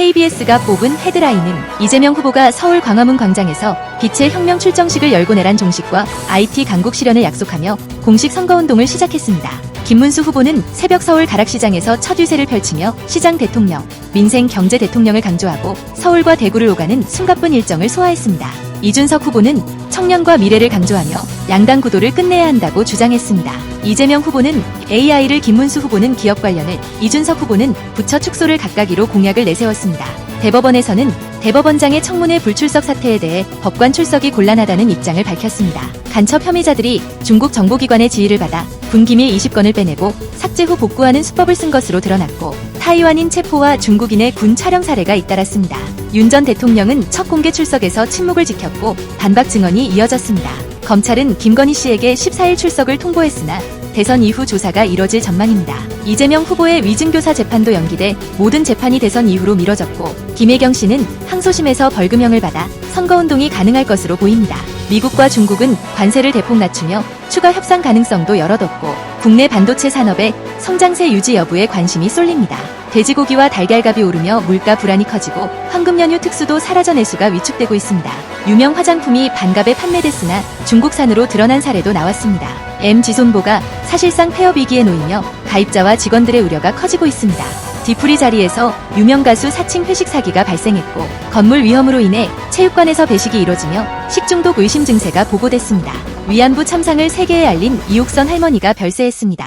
KBS가 뽑은 헤드라인은 이재명 후보가 서울 광화문 광장에서 빛의 혁명 출정식을 열고 내란 종식과 IT 강국 실현을 약속하며 공식 선거운동을 시작했습니다. 김문수 후보는 새벽 서울 가락시장에서 첫 유세를 펼치며 시장 대통령, 민생 경제 대통령을 강조하고 서울과 대구를 오가는 숨가쁜 일정을 소화했습니다. 이준석 후보는 청년과 미래를 강조하며 양당 구도를 끝내야 한다고 주장했습니다. 이재명 후보는 AI를 김문수 후보는 기업 관련을 이준석 후보는 부처 축소를 가까기로 공약을 내세웠습니다. 대법원에서는 대법원장의 청문회 불출석 사태에 대해 법관 출석이 곤란하다는 입장을 밝혔습니다. 간첩 혐의자들이 중국 정보기관의 지휘를 받아 군기밀 20건을 빼내고 삭제 후 복구하는 수법을 쓴 것으로 드러났고 타이완인 체포와 중국인의 군 촬영 사례가 잇따랐습니다. 윤 전 대통령은 첫 공개 출석에서 침묵을 지켰고 반박 증언이 이어졌습니다. 검찰은 김건희 씨에게 14일 출석을 통보했으나 대선 이후 조사가 이뤄질 전망입니다. 이재명 후보의 위증교사 재판도 연기돼 모든 재판이 대선 이후로 미뤄졌고 김혜경 씨는 항소심에서 벌금형을 받아 선거운동이 가능할 것으로 보입니다. 미국과 중국은 관세를 대폭 낮추며 추가 협상 가능성도 열어뒀고 국내 반도체 산업의 성장세 유지 여부에 관심이 쏠립니다. 돼지고기와 달걀값이 오르며 물가 불안이 커지고 황금 연휴 특수도 사라져 내수가 위축되고 있습니다. 유명 화장품이 반값에 판매됐으나 중국산으로 드러난 사례도 나왔습니다. M지손보가 사실상 폐업 위기에 놓이며 가입자와 직원들의 우려가 커지고 있습니다. 뒤풀이 자리에서 유명 가수 사칭 회식 사기가 발생했고 건물 위험으로 인해 체육관에서 배식이 이뤄지며 식중독 의심 증세가 보고됐습니다. 위안부 참상을 세계에 알린 이옥선 할머니가 별세했습니다.